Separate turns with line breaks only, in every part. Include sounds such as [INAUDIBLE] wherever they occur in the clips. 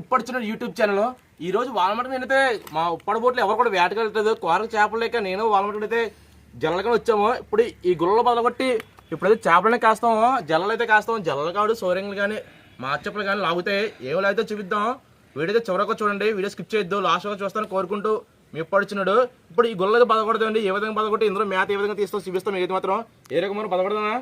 ఉప్పడిచిన YouTube channel ఈ రోజు వాల్మట నేనైతే మా ఉప్పడి బోట్లు ఎవరు కూడా వేటకెళ్ళట్లేదు కూరకు చేపలు లేక నేను వాల్మట అయితే జల్లగా వచ్చాము. ఇప్పుడు ఈ గుళ్ళలో బదలగొట్టి ఇప్పుడైతే చేపలనే కాస్తాము. జల్లలు అయితే కాస్తాం జల్లలు కాదు సౌర్యంలు కానీ మార్చప్పలు కానీ లాగుతాయి. ఏమి అయితే చూపిద్దాం వీడియో అయితే చివరకు చూడండి. వీడియో స్కిప్ చేయొద్దు. లాస్ట్ వరకు చూస్తాను కోరుకుంటూ మీ ఉప్పడిచ్చినాడు ఇప్పుడు ఈ గుళ్ళలో బదగొడదండి ఏ విధంగా బదగొట్టి ఇందులో మేత ఏ విధంగా తీస్తాం చూపిస్తాం. ఏది మాత్రం ఏ రకమైన బదగొడదా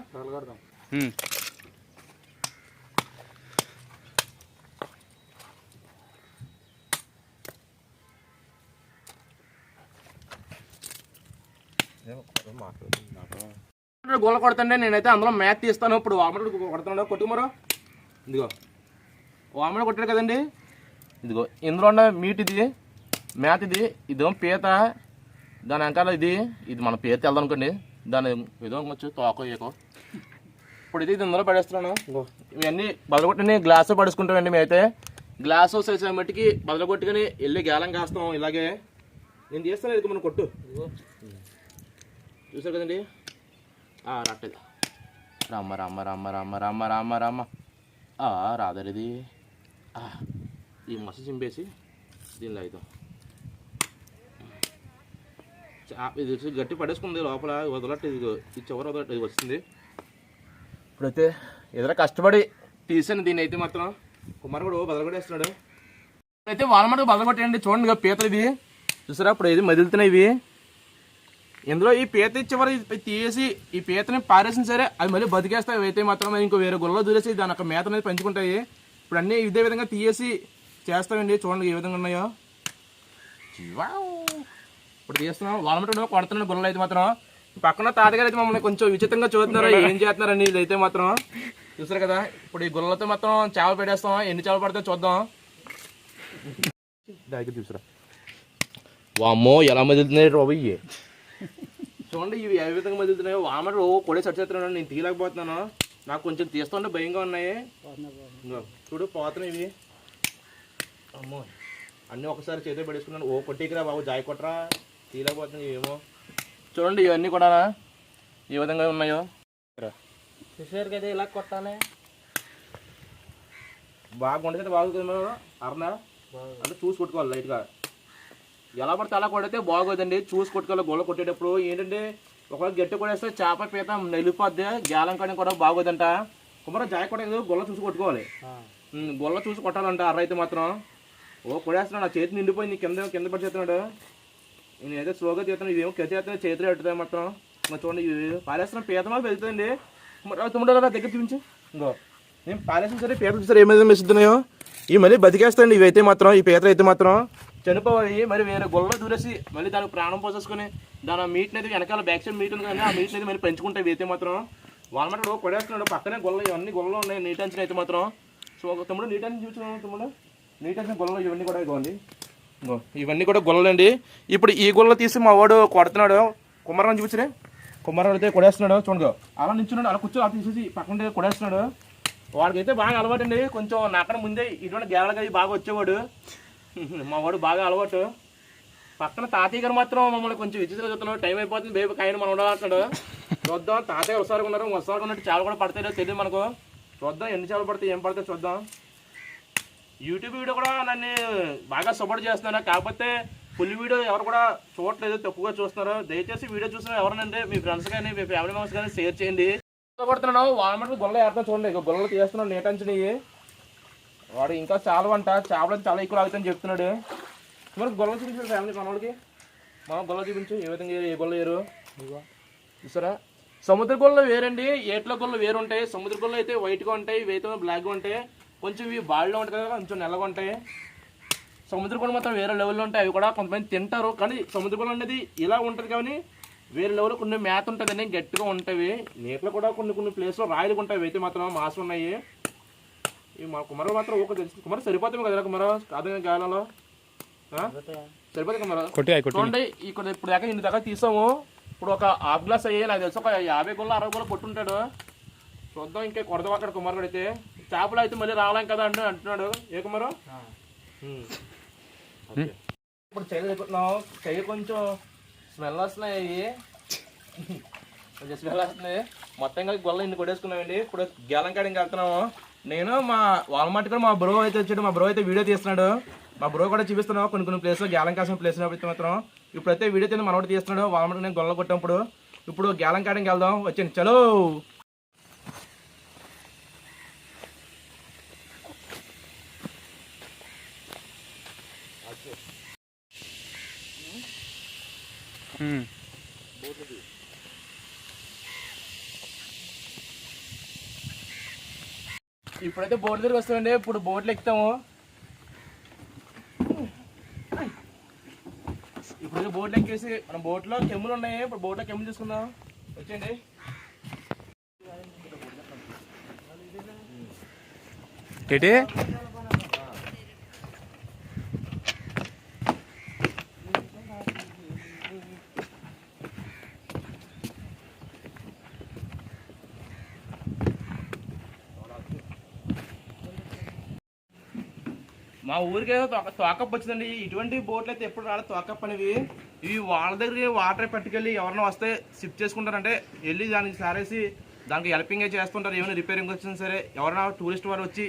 గోల కొడతండి నేనైతే అందులో మ్యాథ్ తీస్తాను. ఇప్పుడు వామడు కొడుతున్నాడు? కొట్టు మరో. ఇదిగో. వామడు కొట్టాడు కదండి. ఇదిగో ఇందులో ఉన్న మీట్ ఇది మ్యాత్ ఇది ఇదో పీత దాని వెనకాల ఇది ఇది మన పీత వెళ్దాం అనుకోండి. దాని ఏదో వచ్చు తోకో ఏకో ఇప్పుడు ఇది ఇది ఇందులో పడేస్తున్నాను. ఇవన్నీ బదలగొట్టని గ్లాసు పడుచుకుంటామండి మేమైతే. గ్లాసు సైజ్ మట్టికి బదలగొట్టుకుని వెళ్ళి గేలం కాస్తాం ఇలాగే. నేను చేస్తాను ఇది మనం కొట్టు. ఇదిగో. చూసారు కదండి? రాట్లేదు రామ్మ రామ్మ రామ్మ రామ్మ రామ్మ రామ్మ రామ్మ. ఆ, ఆ, ఈ మస చింపేసి దీనిలో అవుతాం చా- ఇది వచ్చి గట్టి పడేసుకుంది లోపల వదలట్టు ఇది ఈ చివరి వదలట్టు ఇది వస్తుంది ఇప్పుడైతే ఎదురు కష్టపడి తీసాను దీన్ని అయితే మాత్రం కుమారుడు బదలగొట్టేస్తున్నాడు అయితే వాళ్ళ మటుకు బదలగొట్టేయండి చూడండి పీతలు ఇది చూసారా? ఇప్పుడు ఇది మదులుతున్నాయి ఇవి. ఇందులో ఈ పీత చివరి తీసి ఈ పీతని పారేసిన సరే అవి మళ్ళీ బతికేస్తాయి. అయితే మాత్రం ఇంకో వేరే గుళ్ళలో దూరేసి దాని యొక్క మేత అనేది పెంచుకుంటాయి. ఇప్పుడు అన్నీ ఇదే విధంగా తీసి చేస్తామండి. చూడండి ఏ విధంగా ఉన్నాయో. ఇప్పుడు తీస్తున్నాం. వాళ్ళమంటే కొడుతున్నాడు గుళ్ళలో అయితే మాత్రం. పక్కన తాతగారు అయితే మమ్మల్ని కొంచెం విచిత్రంగా చూస్తున్నారు. [LAUGHS] ఏం చేస్తున్నారని ఇదైతే మాత్రం? చూసారు కదా? ఇప్పుడు ఈ గుళ్ళతో మాత్రం చేపలు పెట్టేస్తాం. ఎన్ని చేపలు పడితే చూద్దాం. [LAUGHS] దానికి చూసారా వామ్మో ఎలా మదులుతున్నాయి రోబయ్యి? చూడండి ఇవి ఏ విధంగా మదులుతున్నాయో. వామడు ఓ కొడే చచ్చేస్తున్నాను నేను తీయలేకపోతున్నాను. నాకు కొంచెం తీస్తుంటే భయంగా ఉన్నాయి. చూడు పోతున్నాయి ఇవి. అమ్మో అన్నీ ఒకసారి చేతిలో పడేసుకున్నాను. ఓ కొట్టేకిరా బాబు జాయి కొట్టరా. తీయలేకపోతున్నాయి ఏమో చూడండి ఇవన్నీ కూడా ఏ విధంగా ఉన్నాయో.
చూసారు కదా ఇలా కొట్టాలి.
బాగా వండితే బాగుంది కదా అరనా అంటే చూసి కొట్టుకోవాలి లైట్గా. ఎలా పడితే అలా కొడితే బాగోదండి. చూసి కొట్టుకోవాలి గొల్ల కొట్టేటప్పుడు ఏంటంటే ఒకవేళ గట్టి కొడేస్తే చేప పీత నలిపోద్ది గ్యాలం కానీ కూడా బాగోదంట. కుమర జాయ కొట్టేది గొల్ల చూసి కొట్టుకోవాలి. గొల్ల చూసి కొట్టాలంట అర్ర అయితే మాత్రం. ఓ కొడేస్తున్నాడు నా చేతి నిండిపోయింది కింద కింద పడి చేస్తున్నాడు నేనైతే స్లోగా చేస్తున్నాను ఇదేమో కింద చేస్తున్నా చేతులు ఎట్టుతాయి మాత్రం. చూడండి ఇవి పారేస్తున్న పీత మాకు వెళ్తుందండి తుమ్ముడు దగ్గర చూపించి. ఇంకో. నేను పారేసిన సరే పీత చూసారు ఏమైనా మెస్తున్నాయో ఇవి మళ్ళీ బతికేస్తాయండి ఇవి అయితే మాత్రం ఈ పీతలు అయితే మాత్రం. చనిపోయి మరి వేరే గొల్ల దూరేసి మళ్ళీ దానికి ప్రాణం పోసేసుకొని దాని మీట్ అనేది వెనకాల బ్యాక్ సైడ్ మీట్ ఉంది కానీ ఆ మీట్ అనేది మరి పెంచుకుంటాయి అయితే మాత్రం వాళ్ళ కొడేస్తున్నాడు. పక్కనే గొల్ల ఇవన్నీ గొల్లలు ఉన్నాయి నీట్ అంచిన అయితే మాత్రం. సో ఒక తమ్ముడు నీట్ అంచిన చూపించిన తమ్ముడు? నీట్ అంచిన గొల్లలు ఇవన్నీ కూడా ఇవ్వండి ఇవన్నీ కూడా గొల్లలండి ఇప్పుడు ఈ గొల్ల తీసి మా వాడు కొడుతున్నాడు. కుమారం చూపించరే కుమారం అయితే కొడేస్తున్నాడు చూడగా అలా నించున్నాడు అలా కూర్చో అలా తీసేసి పక్కన కొడేస్తున్నాడు. వాడికైతే బాగా అలవాటు అండి కొంచెం నాకన్నా ముందే ఇటువంటి గేలగా బాగా వచ్చేవాడు. [LAUGHS] మా వాడు బాగా అలవాటు. పక్కన తాతయ్య గారు మాత్రం మమ్మల్ని కొంచెం విచిత్రంగా చూస్తున్నాడు టైం అయిపోతుంది. బేబీ కాయని మనం ఉండాలంటాడు చూద్దాం. తాతయ్య ఒకసారి ఉన్నారు. ఒకసారి ఉన్నట్టు చాలా కూడా పడతాయో తెలియదు మనకు. చూద్దాం ఎన్ని చేపలు పడతాయి ఏం పడతాయి చూద్దాం. యూట్యూబ్ వీడియో కూడా నన్ను బాగా సపోర్ట్ చేస్తున్నాను కాకపోతే ఫుల్ వీడియో ఎవరు కూడా చూడట్లేదు. తక్కువగా చూస్తున్నారు. దయచేసి వీడియో చూసిన ఎవరినంటే మీ ఫ్రెండ్స్ కానీ మీ ఫ్యామిలీ మెంబర్స్ కానీ షేర్ చేయండి. కొడుతున్నాడు వాళ్ళ గొల్ల ఏర్తా చూడండి. గొల్లలు తీస్తున్నాను నేటంచినవి వాడు ఇంకా చాలా వంట చేపలు చాలా ఎక్కువ ఆగుతాయని చెప్తున్నాడు. మరి గొల్ల చూపించారు ఫ్యామిలీ మనవాడికి మనం గొల్ల చూపించు ఏ విధంగా ఏ గొల్ల వేరు? చూసారా? సముద్ర గొల్ల వేరండి ఏట్ల గొల్ల వేరు ఉంటాయి. సముద్ర గొల్ల అయితే వైట్గా ఉంటాయి అయితే బ్లాక్గా ఉంటాయి. కొంచెం ఇవి బాళ్ళలో ఉంటాయి కదా కొంచెం నల్లగా ఉంటాయి. సముద్ర గొల్ల మాత్రం వేరే లెవెల్లో ఉంటాయి అవి కూడా కొంతమంది తింటారు. కానీ సముద్ర గొల్ల అనేది ఇలా ఉంటుంది కానీ వేరే లెవెల్ కొన్ని మేత ఉంటుందండి గట్టిగా ఉంటాయి నీటిలో కూడా కొన్ని కొన్ని ప్లేస్లో రాయలు ఉంటాయి అయితే మాత్రం మాసం ఉన్నాయి. ఇవి మా కుమారు మాత్రం ఒక తెలుసు. కుమారు సరిపోతాయి కదా కుమారు? కాదు గాలలో? సరిపోతుంది కుమారు?
కొట్టి కొట్టి
చూడండి ఇక్కడ ఇప్పుడు దాకా ఇన్ని దాకా తీసాము. ఇప్పుడు ఒక హాఫ్ గ్లాస్ అయ్యి నాకు తెలుసు ఒక యాభై గుళ్ళు అరవై గుళ్ళు కొట్టుంటాడు. చూద్దాం ఇంకా కొడదాం అక్కడ కుమారుడు అయితే చేపలు అయితే మళ్ళీ రాలేం కదా అంటే అంటున్నాడు. ఏ కుమారు. ఇప్పుడు చెయ్యి పెట్టుకుంటున్నాం చెయ్యి కొంచెం స్మెల్ వస్తున్నాయి. స్మెల్ వస్తుంది. మొత్తం కలిసి గొల్ల ఇన్ని కొట్టేసుకున్నామండి. ఇప్పుడు గేలం కాడికి వెళ్తున్నాము. నేను మా వాల్మార్ట్ కూడా మా బ్రో అయితే వచ్చాడు మా బ్రో అయితే వీడియో తీస్తున్నాడు. మా బ్రో కూడా చూపిస్తున్నావు కొన్ని కొన్ని ప్లేస్లో గ్యాలం కాసిన ప్లేస్ అయితే మాత్రం. ఇప్పుడైతే వీడియో తిన్న మనోడు తీస్తున్నాడు వాల్మార్ట్ నేను గొల్ల కొట్టినప్పుడు ఇప్పుడు గ్యాలంకాడానికి వెళ్దాం వచ్చాను చలో. Hmm. ఇప్పుడైతే బోట్ దగ్గర వస్తామండి. ఇప్పుడు బోట్లు ఎక్కుతాము. ఇప్పుడు బోట్లు ఎక్కేసి మన బోట్లో కెమ్ములు ఉన్నాయి. ఇప్పుడు బోట్లో కెమ్ములు తీసుకుందాం. వచ్చేయండి.
ఏంటి?
మా ఊరికే తోక తోకప్ వచ్చిందండి. ఇటువంటి బోట్లు అయితే ఎప్పుడు రాలేదు తోకప్ అనేవి ఇవి వాళ్ళ దగ్గరికి వాటర్ పట్టుకెళ్ళి ఎవరైనా వస్తే షిఫ్ట్ చేసుకుంటారంటే వెళ్ళి దానికి సారేసి దానికి హెల్పింగ్ చేస్తుంటారు. ఏమైనా రిపేరింగ్ వచ్చినా సరే ఎవరైనా టూరిస్ట్ వారు వచ్చి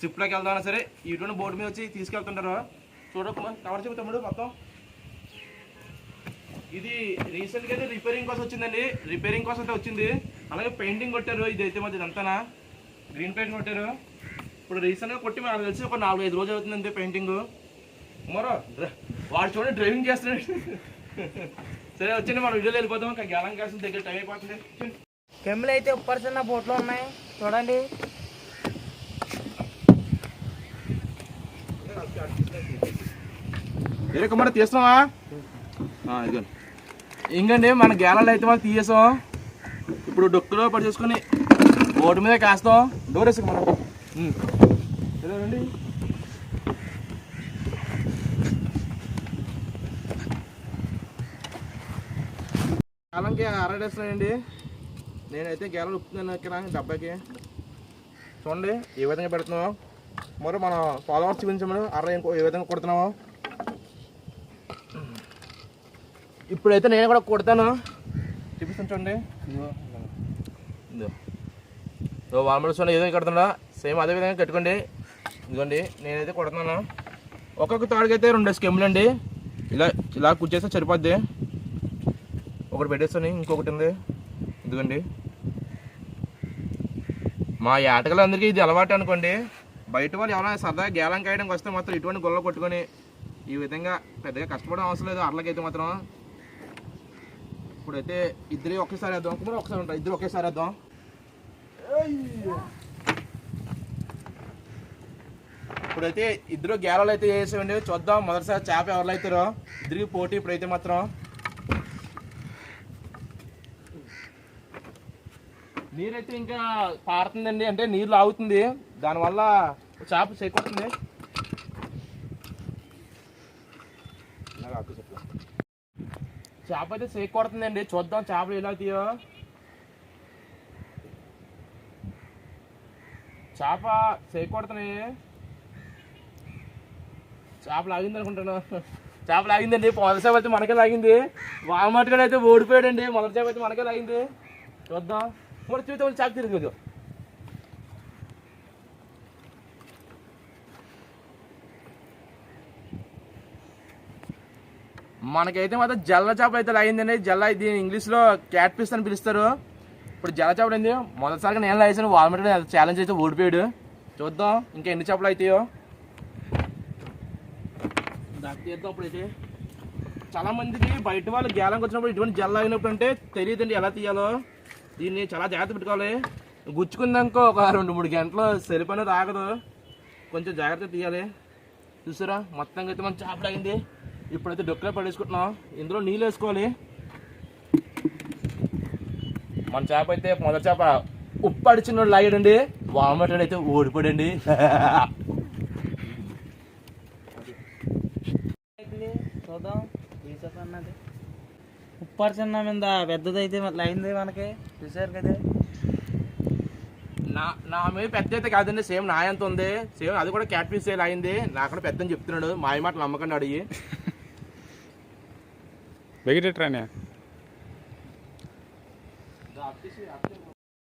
షిఫ్ట్లోకి వెళ్దామన్నా సరే ఇటువంటి బోర్డు మీద వచ్చి తీసుకెళ్తుంటారు. చూడకుండా కవర్ చెబుతాడు మొత్తం. ఇది రీసెంట్గా అయితే రిపేరింగ్ కోసం వచ్చిందండి. రిపేరింగ్ కోసం అయితే వచ్చింది. అలాగే పెయింటింగ్ కొట్టారు. ఇది అయితే మాది ఇదంతానా? గ్రీన్ పెయింట్ కొట్టారు. ఇప్పుడు రీసెంట్గా కొట్టి మనకు తెలిసి ఒక నాలుగు ఐదు రోజులు అవుతుందండి పెయింటింగ్ మరో వాడు చూడండి డ్రైవింగ్ చేస్తున్నాడు. సరే వచ్చండి మన వీడియోలో వెళ్ళిపోతాం ఇంకా గ్యాలం కాసిన దగ్గర టైం అయిపోతుంది.
కెమ్ములు అయితే ఉప్పర్ చిన్న బోట్లు ఉన్నాయి. చూడండి.
ఏ కుమార్ తీస్తున్నావా? ఇదిగోండి ఇంకండి మన గేలాలు అయితే వాళ్ళు తీయేసాం ఇప్పుడు డొక్కులో పడి చేసుకొని బోటు మీద కాస్తాం. డోర్ వేసుకు మనం ఉమ్. ఇలా రండి అరడేస్తున్నాయండి నేనైతే గేలలు ఉప్పుతున్నాను ఇక్కడ డబ్బాకి. చూడండి ఏ విధంగా పెడుతున్నాం మరి మన ఫాలోవర్స్ చూపించమని అర ఇంకో ఏ విధంగా కొడుతున్నామో ఇప్పుడైతే నేను కూడా కొడతాను. చూపిస్తాను చూడండి. ఇదో వాల్మడి చూడండి ఏదో కడుతున్నా సేమ్ అదే విధంగా కట్టుకోండి. ఇదిగోండి నేనైతే కొడుతున్నాను. ఒక్కొక్క తాడుకైతే రెండు స్కెమ్లు అండి. ఇలా ఇలా కూర్చేస్తే సరిపోద్ది. ఒకటి పెట్టేస్తాను ఇంకొకటి ఉంది. ఇదిగోండి. మా ఏటకలందరికీ ఇది అలవాటు అనుకోండి. బయట వాళ్ళు ఎవరైనా సరదాగా గేలం కాయడానికి వస్తే మాత్రం ఇటువంటి గొల్ల కొట్టుకొని ఈ విధంగా పెద్దగా కష్టపడడం అవసరం లేదు. అట్లకైతే మాత్రం. ఇప్పుడైతే ఇద్దరు ఒకేసారి వేద్దాం. ఒకసారి ఉంటారు ఇద్దరు ఒకేసారి వేద్దాం. ఇప్పుడైతే ఇద్దరు గేలలు అయితే వేసామండి చూద్దాం మొదటిసారి చేప ఎవరు అవుతారో. ఇద్దరికి పోటీ ఇప్పుడైతే మాత్రం. నీరైతే ఇంకా పారుతుందండి. అంటే నీరు లాగుతుంది. దానివల్ల చేప చేకొస్తుంది చేప. అయితే సేక్ చూద్దాం చేపలు ఎలా తీయో చేప సేక్ చేపలు చేప లాగింది అనుకుంటాను. చేప లాగిందండి మొదటి చేప అయితే మనకే లాగింది. వాల్మార్ట్ అయితే ఓడిపోయాడండి మొదటి చేప అయితే మనకే లాగింది. చూద్దాం. మరి చూద్దాం చేప తిరిగి మనకైతే మాత్రం జల్ల చేప అయితే లాగిందండి. జల్ల దీని ఇంగ్లీష్లో క్యాట్ పీస్ అని పిలుస్తారు. ఇప్పుడు జల్ల చేపలు ఏంది? మొదటిసారిగా నేను లాగేసాను వాల్మీట్ ఛాలెంజ్ అయితే ఓడిపోయాడు. చూద్దాం ఇంకా ఎన్ని చేపలు అవుతాయో. దానికి అప్పుడైతే చాలా మందికి బయట వాళ్ళు గేలంకి వచ్చినప్పుడు ఇటువంటి జల్ అయినప్పుడు అంటే తెలియదండి ఎలా తీయాలో. దీన్ని చాలా జాగ్రత్త పెట్టుకోవాలి. గుచ్చుకుందాకో ఒక రెండు మూడు గంటలు సరిపోయిన తాగదు. కొంచెం జాగ్రత్త తీయాలి. చూసారా? మొత్తంగా అయితే మనం చేపలు అయింది ఇప్పుడైతే డొక్కలే పడేసుకుంటున్నాం. ఇందులో నీళ్ళు వేసుకోవాలి. మన చేప అయితే మొదటి చేప ఉప్పు అడిచిన లాగడండి. వామటాడు అయితే ఓడిపోడండి [LAUGHS]
ఇది చూద్దాం. చేప అన్నది ఉప్పర్ చిన్న మీద పెద్దదైతే మరి అయింది మనకి. చూసారు కదా
నా నా మీద పెద్ద అయితే కాదండి. సేమ్ నా ఎంత ఉంది? సేమ్ అది కూడా క్యాట్ పీస్ సేల్ అయింది నాకు కూడా పెద్ద అని చెప్తున్నాడు. మాయ మాటలు నమ్మకండి అడిగి.
వెగిటేటరానే?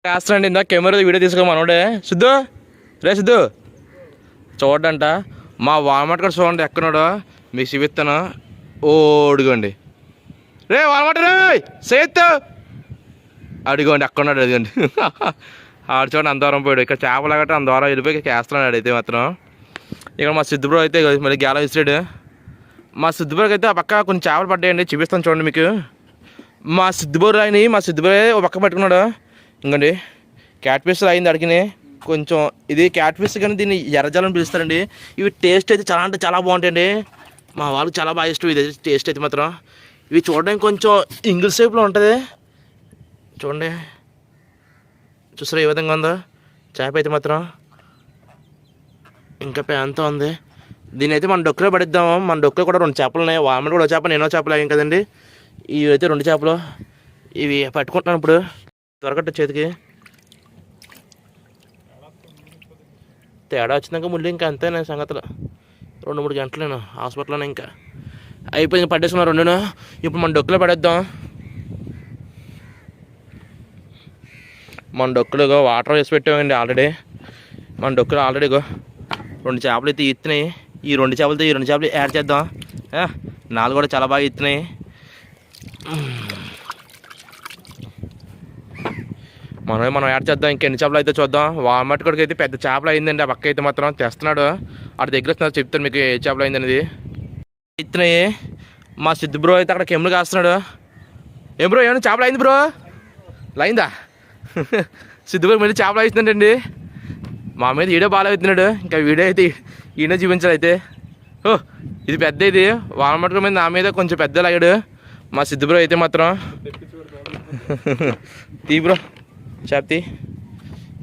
చేస్తానండి. ఇందాక కెమెరా వీడియో తీసుకో మనోడే. శుద్ధు రే సిద్ధు. చూడంట మా వాల్మార్ట్ కూడా చూడండి ఎక్కడున్నాడో. మీకు చూపిస్తాను. ఓడిగోండి. రే వాల్మార్ట్ రే సేత్తు అడిగోండి అక్కడ ఉన్నాడు అడిగండి. [LAUGHS] ఆడు చూడండి అంత పోయాడు. ఇక్కడ చేపలు గట్రా అంత వెళ్ళిపోయి చేస్తున్నాడు అయితే మాత్రం. ఇక్కడ మా సిద్ధుబ్రో అయితే మళ్ళీ గేల విసిరాడు. మా సిద్ధుబ్రోకి అయితే ఆ పక్క కొన్ని చేపలు పడ్డాయండి చూపిస్తాను చూడండి మీకు. మా సిద్ధుబోరు రాయిని మా సిద్ధుబోరే ఒక పక్క పట్టుకున్నాడు. ఇంకండి క్యాట్ పీస్ అయింది అడిగిని. కొంచెం ఇది క్యాట్ పీస్ కానీ దీన్ని ఎర్రజాలని పిలుస్తారండి. ఇవి టేస్ట్ అయితే చాలా అంటే చాలా బాగుంటాయండి. మా వాళ్ళకి చాలా బాగా ఇష్టం ఇది టేస్ట్ అయితే మాత్రం. ఇవి చూడడానికి కొంచెం ఇంగిల్ షేప్లో ఉంటుంది. చూడండి. చూసారా ఏ విధంగా ఉందో? చేప అయితే మాత్రం ఇంకా పేంతో ఉంది. దీని అయితే మన డొక్కులో పడిద్దాము. మన డొక్కులో కూడా రెండు చేపలు ఉన్నాయి. వామన కూడా చేప నేనో చేపలు అయ్యాం కదండి. ఇవి అయితే రెండు చేపలు. ఇవి పట్టుకుంటున్నాను ఇప్పుడు. దొరకట్టు చేతికి. తేడా వచ్చినాక ముళ్ళు ఇంకా అంతేనా సంగతులు. రెండు మూడు గంటలు హాస్పిటల్లోనే ఇంకా. అయిపోయింది పట్టేసుకున్నా రెండును? ఇప్పుడు మన డొక్కులో పడేద్దాం. మన డొక్కులుగో వాటర్ వేసి పెట్టామండి ఆల్రెడీ. మన డొక్కులు ఆల్రెడీగో రెండు చేపలు అయితే ఇస్తున్నాయి ఈ రెండు చేపలతో ఈ రెండు చేపలు యాడ్ చేద్దాం. నాలుగు కూడా చాలా బాగా ఇస్తున్నాయి మనం మనం యాడ్ చేద్దాం ఇంకెన్ని చేపలు అయితే చూద్దాం. వామట్ కొడుకు అయితే పెద్ద చేపలు అయిందండి ఆ పక్క అయితే మాత్రం తెస్తున్నాడు. ఆడ దగ్గర వస్తున్నాడు చెప్తాను మీకు ఏ చేపలు అయిందనేది. ఇస్తున్నాయి మా సిద్ధు బ్రో అయితే అక్కడ కెమ్లు కాస్తున్నాడు. ఏం బ్రో ఏమైనా చేపలు అయింది బ్రో? లైందా? [LAUGHS] సిద్ధు బ్రో మళ్ళీ చేపలు అవుతుందండి మా మీద వీడియో బాగా అవుతున్నాడు. ఇంకా వీడియో అయితే ఈయన చూపించాలి అయితే. ఓ ఇది పెద్ద ఇది. వాల్మార్ట్ మీద నా మీద కొంచెం పెద్ద లాగాడు. మా సిద్ధు బ్రో అయితే మాత్రం. [LAUGHS] తీ బ్రో. చేపతి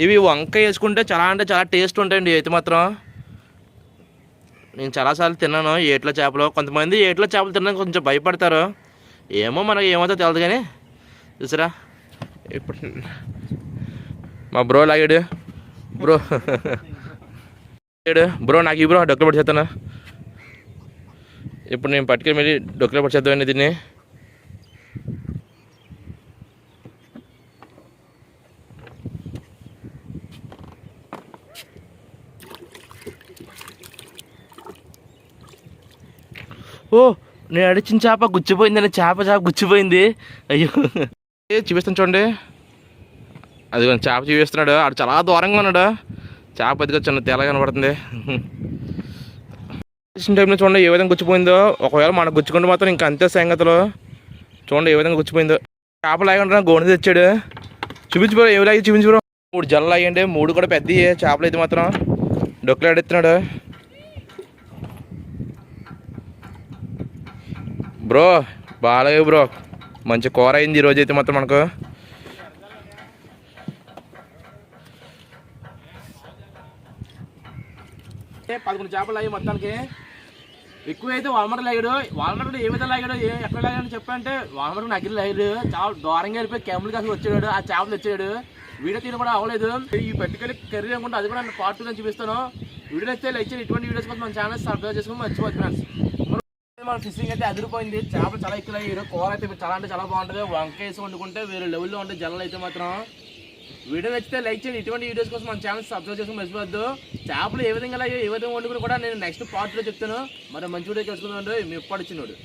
ఇవి వంకాయ వేసుకుంటే చాలా అంటే చాలా టేస్ట్ ఉంటాయండి అయితే మాత్రం. నేను చాలాసార్లు తిన్నాను ఏట్ల చేపలు. కొంతమంది ఏట్ల చేపలు తిన్నాక కొంచెం భయపడతారు. ఏమో మనకి ఏమవుతుందో తెలియదు కానీ చూసారా. ఇప్పుడు మా బ్రో లాగాడు. బ్రో. బ్రో నాకు ఈ బ్రో డొక్కలు పడిచేస్తాను ఇప్పుడు నేను పట్టుకెళ్ళి మళ్ళీ డొక్కలు పడిచేద్దామండి దీన్ని. ఓ నేను అడిచిన చేప గుచ్చిపోయిందని చేప చేప గుచ్చిపోయింది. అయ్యో. ఏ చూపిస్తాను చూడండి. అది చేప చూపిస్తున్నాడు. ఆడు చాలా దూరంగా ఉన్నాడు. చేప అదిగా చిన్న తేలా కనబడుతుంది. వచ్చిన టైంలో చూడండి ఏ విధంగా గుచ్చిపోయిందో. ఒకవేళ మనకు గుచ్చుకుంటే మాత్రం ఇంకా అంతే సంగతిలో. చూడండి ఏ విధంగా గుచ్చిపోయిందో. చేప లాగంటే గోడ తెచ్చాడు. చూపించుకో ఏవి లాగి చూపించుకో మూడు జల్లు అయ్యండి. మూడు కూడా పెద్ద చేపలు అయితే మాత్రం డొక్కలు ఆడెత్తున్నాడు. బ్రో బాగాలేదు బ్రో. మంచి కూర అయింది ఈరోజు అయితే మొత్తం మనకు. పదకొండు చేపలు అయ్యి మొత్తానికి. ఎక్కువ అయితే వాల్మర్ లాగాడు వాల్మర్ ఏ విధంగా లాగాడు ఏ ఎక్కడ లాగాడు చెప్పంటే వాల్మర్ నగిరి లాగాడు చాలా దూరంగా వెళ్ళిపోయి కెమెల్ కాసి వచ్చాడు. ఆ చేపలు వచ్చాడు వీడియో తీయడం కూడా అవ్వలేదు. ఈ పట్టుకెళ్ళి కర్రీ అనుకుంటే అది కూడా పార్ట్ టూ చూపిస్తాను. వీడియో అయితే లైక్ చేయండి. ఇటువంటి వీడియోస్ కోసం మన ఛానల్ సబ్స్క్రైబ్ చేసుకుని మర్చిపోతున్నాను మన ఫిషింగ్ అయితే అదిరిపోయింది. చేపలు చాలా ఎక్కువ అయ్యారు కూర అయితే చాలా అంటే చాలా బాగుంటుంది. వంకాయ వేసి వండుకుంటే వేరే లెవెల్లో ఉంటే జల్లలు అయితే మాత్రం. వీడియో నచ్చితే లైక్ చేయండి. ఇటువంటి వీడియోస్ కోసం మన ఛానల్ సబ్స్క్రైబ్ చేసుకుని మర్చిపోద్దు చేపలు ఏ విధంగా అయ్యో ఏ విధంగా వండుకుని కూడా నేను నెక్స్ట్ పార్ట్లో చెప్తాను. మరి మంచి వీడియో చేసుకుందాం మీ ఎప్పుడు